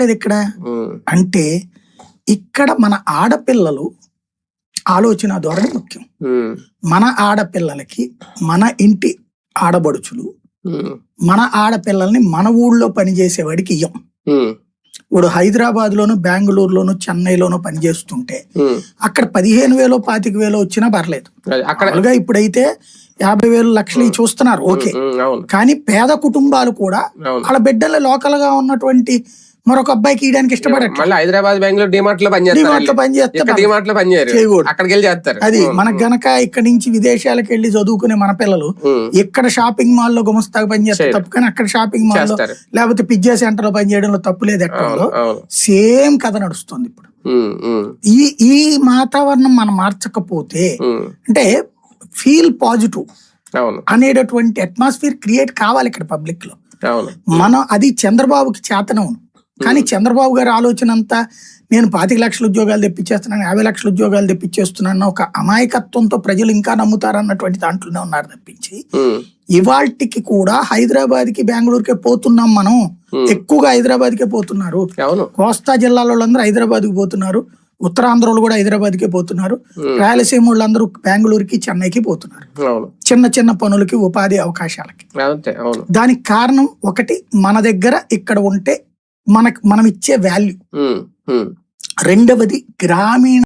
రావట్లేదు ఇక్కడ? అంటే ఇక్కడ మన ఆడపిల్లలు ఆలోచన ధోరణి ముఖ్యం. మన ఆడపిల్లలకి మన ఇంటి ఆడబడుచులు మన ఆడపిల్లల్ని మన ఊళ్ళో పనిచేసేవాడికి ఇయ్యం. ఇప్పుడు హైదరాబాద్ లోను బెంగళూరులోను చెన్నైలోను పనిచేస్తుంటే. అక్కడ పదిహేను వేలు పాతిక వేలు వచ్చినా పర్లేదు. అక్కడ ఇప్పుడైతే యాభై వేలు లక్షలు చూస్తున్నారు ఓకే. కానీ పేద కుటుంబాలు కూడా వాళ్ళ బిడ్డలు లోకల్గా ఉన్నటువంటి మరొక అబ్బాయికి ఇయడానికి ఇష్టపడట్లేదు మళ్ళీ హైదరాబాద్ బెంగళూరు డిమార్ట్లో పనిచేస్తారు డిమార్ట్లో పని చేస్తే ఇక్కడ డిమార్ట్లో పనిచేయరు. అక్కడికి వెళ్ళి చేస్తారు. అది మనకు గనక ఇక్కడ నుంచి విదేశాలకు వెళ్ళి చదువుకునే మన పిల్లలు ఇక్కడ షాపింగ్ మాల్లో గుమస్తాగా పనిచేస్తారు. తప్పు. కానీ అక్కడ షాపింగ్ మాల్లో లేకపోతే పిజ్జా సెంటర్లో పనిచేయడంలో తప్పు లేదు ఎక్కడో సేమ్ కథ నడుస్తుంది ఇప్పుడు. ఈ ఈ వాతావరణం మనం మార్చకపోతే అంటే ఫీల్ పాజిటివ్ అనేటటువంటి అట్మాస్ఫియర్ క్రియేట్ కావాలి ఇక్కడ పబ్లిక్లో. మనం అది చంద్రబాబుకి చేతనవును కానీ చంద్రబాబు గారి ఆలోచన అంతా నేను పాతిక లక్షల ఉద్యోగాలు తెప్పించేస్తున్నాను యాభై లక్షల ఉద్యోగాలు తెప్పించేస్తున్నాను ఒక అమాయకత్వంతో ప్రజలు ఇంకా నమ్ముతారన్నటువంటి దాంట్లోనే ఉన్నారు తప్పించి ఇవాల్టికి కూడా హైదరాబాద్కి బెంగళూరుకే పోతున్నాం మనం. ఎక్కువగా హైదరాబాద్ కే పోతున్నారు కోస్తా జిల్లాలో వాళ్ళందరూ హైదరాబాద్కి పోతున్నారు. ఉత్తరాంధ్రలో కూడా హైదరాబాద్ కే పోతున్నారు. రాయలసీమ వాళ్ళందరూ బెంగళూరుకి చెన్నైకి పోతున్నారు. చిన్న చిన్న పనులకి ఉపాధి అవకాశాలకి. దానికి కారణం ఒకటి మన దగ్గర ఇక్కడ ఉంటే మనకు మనం ఇచ్చే వాల్యూ. రెండవది గ్రామీణ